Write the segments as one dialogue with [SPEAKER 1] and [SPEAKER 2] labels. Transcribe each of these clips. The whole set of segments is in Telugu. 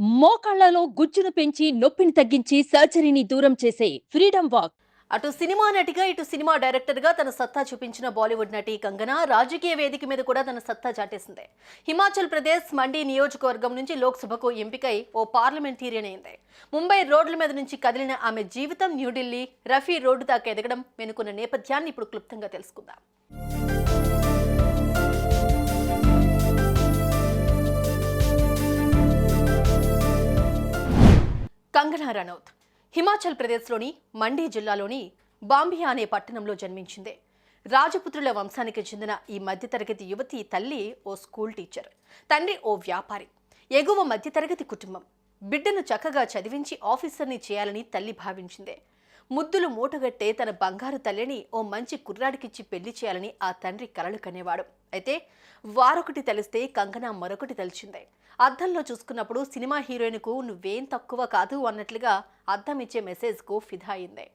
[SPEAKER 1] మోకాళ్ళలో గుజ్జును పెంచి నొప్పిని తగ్గించి సర్జరీని దూరం చేసే ఫ్రీడమ్ వాక్.
[SPEAKER 2] అటు సినిమా నటిగా ఇటు సినిమా డైరెక్టర్గా తన సత్తా చూపించిన బాలీవుడ్ నటి కంగనా రాజకీయ వేదిక మీద కూడా తన సత్తా చాటేసింది. హిమాచల్ ప్రదేశ్ మండి నియోజకవర్గం నుంచి లోక్సభకు ఎంపికై ఓ పార్లమెంటీరియన్ అయింది. ముంబై రోడ్ల మీద నుంచి కదిలిన ఆమె జీవితం న్యూఢిల్లీ రఫీ రోడ్డు దాకా ఎదగడం వెనుకున్న నేపథ్యాన్ని ఇప్పుడు క్లుప్తంగా తెలుసుకుందాం. కంగనా రనౌత్ హిమాచల్ ప్రదేశ్లోని మండీ జిల్లాలోని బాంబియా అనే పట్టణంలో జన్మించింది. రాజపుత్రుల వంశానికి చెందిన ఈ మధ్యతరగతి యువతి తల్లి ఓ స్కూల్ టీచర్ తండ్రి ఓ వ్యాపారి. ఎగువ మధ్యతరగతి కుటుంబం. బిడ్డను చక్కగా చదివించి ఆఫీసర్ని చేయాలని తల్లి భావించింది. ముద్దులు మూటగట్టే తన బంగారు తల్లిని ఓ మంచి కుర్రాడికిచ్చి పెళ్ళి చేయాలని ఆ తండ్రి కలలు కనేవాడు. అయితే వారొకటి తెలిస్తే కంగనా మరొకటి తెలిసిందే. అద్దంలో చూసుకున్నప్పుడు సినిమా హీరోయిన్కు నువ్వేం తక్కువ కాదు అన్నట్లుగా అద్దం ఇచ్చే మెసేజ్కు ఫిదా అయింది.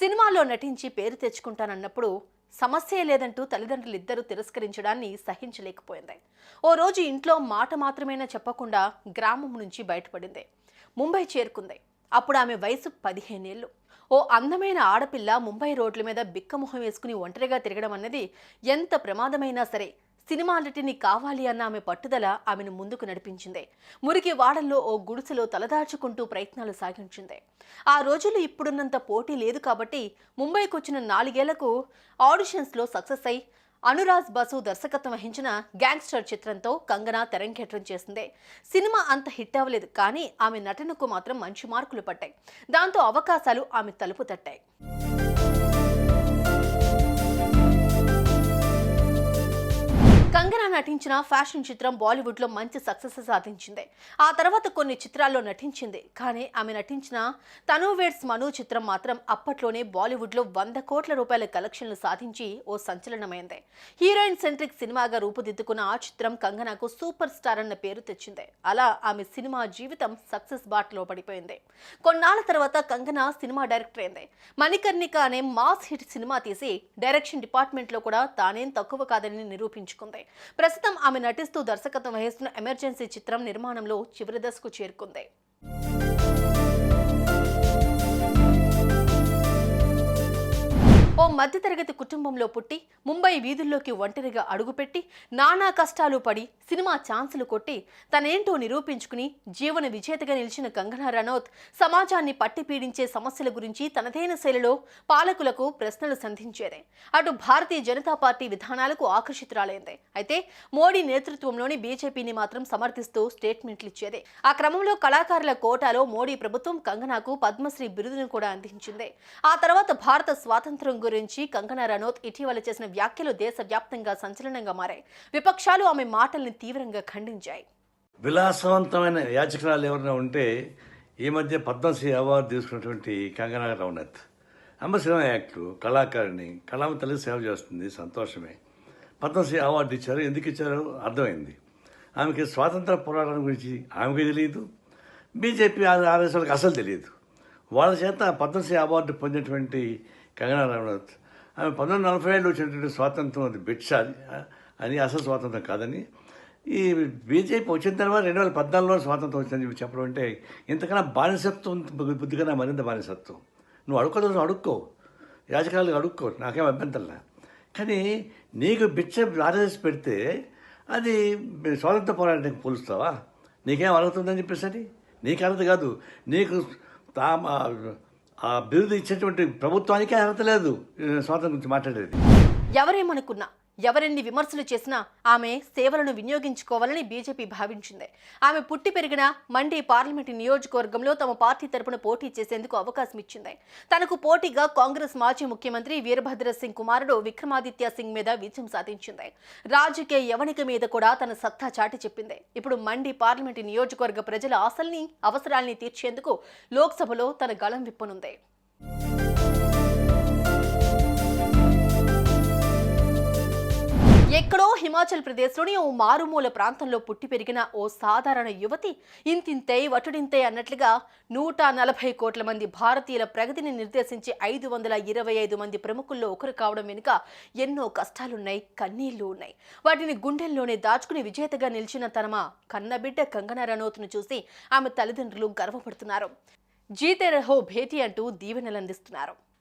[SPEAKER 2] సినిమాలో నటించి పేరు తెచ్చుకుంటానన్నప్పుడు సమస్యే లేదంటూ తల్లిదండ్రులిద్దరూ తిరస్కరించడాన్ని సహించలేకపోయింది. ఓ రోజు ఇంట్లో మాట మాత్రమేనా చెప్పకుండా గ్రామం నుంచి బయటపడింది. ముంబై చేరుకుంది. అప్పుడు ఆమె వయసు పదిహేనేళ్ళు. ఓ అందమైన ఆడపిల్ల ముంబై రోడ్ల మీద బిక్కమొహం వేసుకుని ఒంటరిగా తిరగడం అన్నది ఎంత ప్రమాదమైనా సరే సినిమాలటిని కావాలి అన్న ఆమె పట్టుదల ఆమెను ముందుకు నడిపించింది. మురికి వాడల్లో ఓ గుడిసెలో తలదాచుకుంటూ ప్రయత్నాలు సాగించింది. ఆ రోజులు ఇప్పుడున్నంత పోటీ లేదు కాబట్టి ముంబైకి వచ్చిన నాలుగేళ్ళకు ఆడిషన్స్లో సక్సెస్ అయి అనురాజ్ బసు దర్శకత్వం వహించిన గ్యాంగ్స్టర్ చిత్రంతో కంగనా తెరంగేట్రం చేసింది. సినిమా అంత హిట్ అవ్వలేదు కానీ ఆమె నటనకు మాత్రం మంచి మార్కులు పట్టాయి. దాంతో అవకాశాలు ఆమె తలుపు తట్టాయి. కంగనా నటించిన ఫ్యాషన్ చిత్రం బాలీవుడ్లో మంచి సక్సెస్ సాధించింది. ఆ తర్వాత కొన్ని చిత్రాల్లో నటించింది. కానీ ఆమె నటించిన తనువేడ్స్ మను చిత్రం మాత్రం అప్పట్లోనే బాలీవుడ్లో వంద కోట్ల రూపాయల కలెక్షన్లు సాధించి ఓ సంచలనమైంది. హీరోయిన్ సెంట్రిక్ సినిమాగా రూపుదిద్దుకున్న ఆ చిత్రం కంగనాకు సూపర్ స్టార్ అన్న పేరు తెచ్చింది. అలా ఆమె సినిమా జీవితం సక్సెస్ బాటలో పడిపోయింది. కొన్నాళ్ళ తర్వాత కంగనా సినిమా డైరెక్టర్ అయింది. మణికర్ణిక అనే మాస్ హిట్ సినిమా తీసి డైరెక్షన్ డిపార్ట్మెంట్లో కూడా తానేం తక్కువ కాదని నిరూపించుకుంది. ప్రస్తుతం ఆమె నటిస్తూ దర్శకత్వం వహిస్తున్న ఎమర్జెన్సీ చిత్రం నిర్మాణంలో చివరి దశకు చేరుకుంది. ఓ మధ్యతరగతి కుటుంబంలో పుట్టి ముంబై వీధుల్లోకి ఒంటరిగా అడుగుపెట్టి నానా కష్టాలు పడి సినిమా ఛాన్సులు కొట్టి తనేంటో నిరూపించుకుని జీవన విజేతగా నిలిచిన కంగనా రనౌత్ సమాజాన్ని పట్టి పీడించే సమస్యల గురించి తనదైన శైలిలో పాలకులకు ప్రశ్నలు సంధించేదే. అటు భారతీయ జనతా పార్టీ విధానాలకు ఆకర్షితురాలైంది. అయితే మోడీ నేతృత్వంలోని బీజేపీని మాత్రం సమర్థిస్తూ స్టేట్మెంట్లు ఇచ్చేదే ఆ క్రమంలో కళాకారుల కోటాలో మోడీ ప్రభుత్వం కంగనాకు పద్మశ్రీ బిరుదును కూడా అందించింది. ఆ తర్వాత భారత స్వాతంత్ర్యం గురించి కంగనా రనౌత్ ఇటీవల చేసిన వ్యాఖ్యలు దేశవ్యాప్తంగా సంచలనంగా మారాయి. విపక్షాలు ఆమె మాటల్ని తీవ్రంగా ఖండించాయి.
[SPEAKER 3] విలాసవంతమైన యాచకురాలు ఎవరైనా ఉంటే ఈ మధ్య పద్మశ్రీ అవార్డు తీసుకున్నటువంటి కంగనా రనౌత్. అమ్మ సినిమా యాక్టర్ కళాకారిణి కళామ తల్లి సేవ చేస్తుంది సంతోషమే. పద్మశ్రీ అవార్డు ఇచ్చారు ఎందుకు ఇచ్చారో అర్థమైంది. ఆమెకి స్వాతంత్ర పోరాటం గురించి ఆమెకి తెలియదు బీజేపీ ఆర్ఎస్ఎల్కి అసలు తెలియదు. వాళ్ళ చేత పద్మశ్రీ అవార్డు పొందినటువంటి కంగనా రనౌత్ ఆమె పంతొమ్మిది నలభై ఏళ్ళు వచ్చినటువంటి స్వాతంత్రం అది భిక్ష అని అసలు స్వాతంత్రం కాదని. ఈ బీజేపీ వచ్చిన తర్వాత రెండు వేల పద్నాలుగులో స్వాతంత్రం వచ్చిందని చెప్పి చెప్పడం అంటే ఇంతకన్నా బానిసత్వం బుద్ధి కన్నా మరింత బానిసత్వం. నువ్వు అడుక్కోదు అడుక్కో. రాజకీయాలు అడుక్కో నాకేం అభ్యంతరంలే. కానీ నీకు బిచ్చ ఆర్ఎస్ పెడితే అది స్వాతంత్ర పోరాటానికి పోలుస్తావా? నీకేం అరుగుతుందని చెప్పేసి అని నీకు అర్హత కాదు. నీకు తా ఆ బిరుదు ఇచ్చేటువంటి ప్రభుత్వానికే అర్హత లేదు. స్వాతంత్రం గురించి మాట్లాడేది.
[SPEAKER 2] ఎవరేమనుకున్నా? ఎవరెన్ని విమర్శలు చేసినా ఆమె సేవలను వినియోగించుకోవాలని బీజేపీ భావించింది. ఆమె పుట్టి పెరిగిన మండీ పార్లమెంటు నియోజకవర్గంలో తమ పార్టీ తరపున పోటీ చేసేందుకు అవకాశం ఇచ్చింది. తనకు పోటీగా కాంగ్రెస్ మాజీ ముఖ్యమంత్రి వీరభద్ర సింగ్ కుమారుడు విక్రమాదిత్య సింగ్ మీద విజయం సాధించింది. రాజకీయ యవనిక మీద కూడా తన సత్తా చాటి చెప్పింది. ఇప్పుడు మండి పార్లమెంటు నియోజకవర్గ ప్రజల ఆశల్ని అవసరాల్ని తీర్చేందుకు లోక్సభలో తన గళం విప్పనుంది. ఎక్కడో హిమాచల్ ప్రదేశ్లోని ఓ మారుమూల ప్రాంతంలో పుట్టి పెరిగిన ఓ సాధారణ యువతి ఇంతింతై వటుడింతే అన్నట్లుగా నూట నలభై కోట్ల మంది భారతీయుల ప్రగతిని నిర్దేశించి ఐదు వందల ఇరవై ఐదు మంది ప్రముఖుల్లో ఒకరు కావడం వెనుక ఎన్నో కష్టాలున్నాయి కన్నీళ్ళు ఉన్నాయి. వాటిని గుండెల్లోనే దాచుకుని విజేతగా నిలిచిన తనమ కన్నబిడ్డ కంగనా రనౌత్ను చూసి ఆమె తల్లిదండ్రులు గర్వపడుతున్నారు. జీతే రహో భేటీ అంటూ దీవెనలందిస్తున్నారు.